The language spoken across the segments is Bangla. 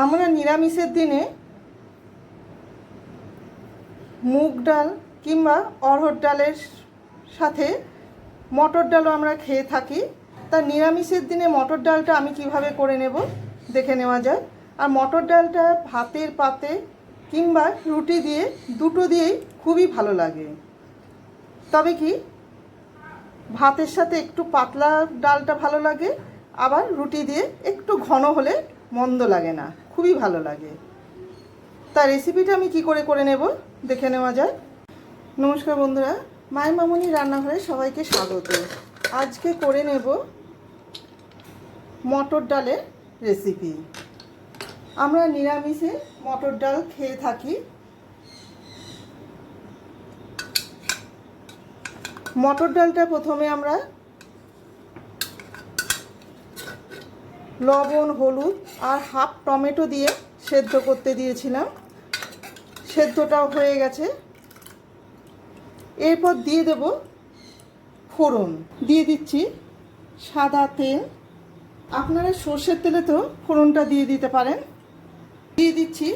আমরা নিরামিষের দিনে মুগ ডাল কিংবা অরহর ডালের সাথে মটর ডালও আমরা খেয়ে থাকি। তা নিরামিষের দিনে মটর ডালটা আমি কীভাবে করে নেব দেখে নেওয়া যায় আর মটর ডালটা ভাতের পাতে কিংবা রুটি দিয়ে দুটো দিয়েই খুবই ভালো লাগে। তবে কি ভাতের সাথে একটু পাতলা ডালটা ভালো লাগে, আবার রুটি দিয়ে একটু ঘন হলে মন্দ লাগে না, খুবই ভালো লাগে। তা রেসিপিটা আমি কি করে করে নেব? দেখে নেওয়া যায় নমস্কার বন্ধুরা মায়ের মামুনি রান্নাঘরে সবাইকে স্বাগত। আজকে করে নেব মটর ডালের রেসিপি আমরা নিরামিষে মটর ডাল খেয়ে থাকি। মটর ডালটা প্রথমে আমরা লবণ, হলুদ আর হাফ টমেটো দিয়ে সেদ্ধ করতে দিয়েছিলাম। সেদ্ধটাও হয়ে গেছে। এরপর দিয়ে দেব ফোড়ন। দিয়ে দিচ্ছি সাদা তেল। আপনারা সর্ষের তেলে তো ফোড়নটা দিয়ে দিতে পারেন। দিয়ে দিচ্ছি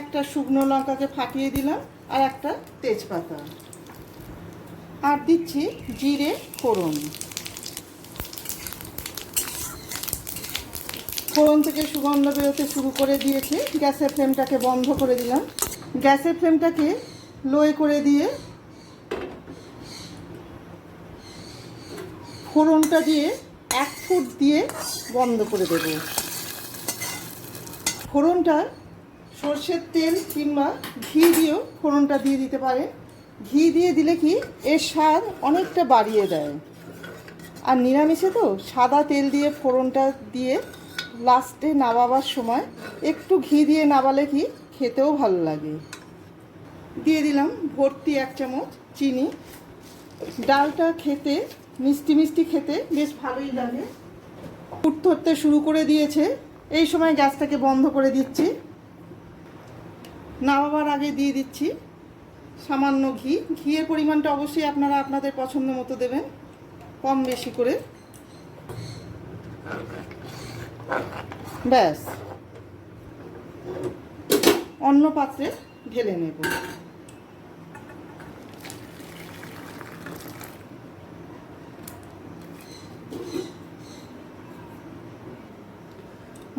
একটা শুকনো লঙ্কাকে ফাটিয়ে দিলাম আর একটা তেজপাতা। আর দিচ্ছি জিরে ফোড়ন। ফোড়ন থেকে সুগন্ধ বেরোতে শুরু করে দিয়েছি। গ্যাসের ফ্লেমটাকে বন্ধ করে দিলাম। গ্যাসের ফ্লেমটাকে লোয়ে করে দিয়ে ফোড়নটা দিয়ে এক ফুট দিয়ে বন্ধ করে দেব। ফোড়নটা সর্ষের তেল কিংবা ঘি দিয়েও ফোড়নটা দিয়ে দিতে পারে ঘি দিয়ে দিলে কি এর স্বাদ অনেকটা বাড়িয়ে দেয়। আর নিরামিষে তো সাদা তেল দিয়ে ফোড়নটা দিয়ে লাস্টে নাবাবার সময় একটু ঘি দিয়ে নাবালে কি খেতেও ভালো লাগে। দিয়ে দিলাম ভর্তি এক চামচ চিনি। ডালটা খেতে, মিষ্টি মিষ্টি খেতে বেশ ভালোই লাগে। ফুট ধরতে শুরু করে দিয়েছে। এই সময় গ্যাসটাকে বন্ধ করে দিচ্ছি। নামাবার আগে দিয়ে দিচ্ছি সামান্য ঘি। ঘিয়ের পরিমাণটা অবশ্যই আপনারা আপনাদের পছন্দ মতো দেবেন, কম বেশি করে। ব্যাস। অন্য পাত্রে ঢেলে নেব।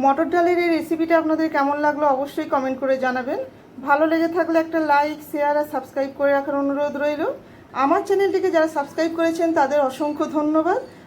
মটর ডালের এই রেসিপিটা আপনাদের কেমন লাগল অবশ্যই কমেন্ট করে জানাবেন। ভালো লেগে থাকলে একটা লাইক শেয়ার আর সাবস্ক্রাইব করে রাখার অনুরোধ রইল। আমার চ্যানেলটিকে যারা সাবস্ক্রাইব করেছেন তাদের অসংখ্য ধন্যবাদ।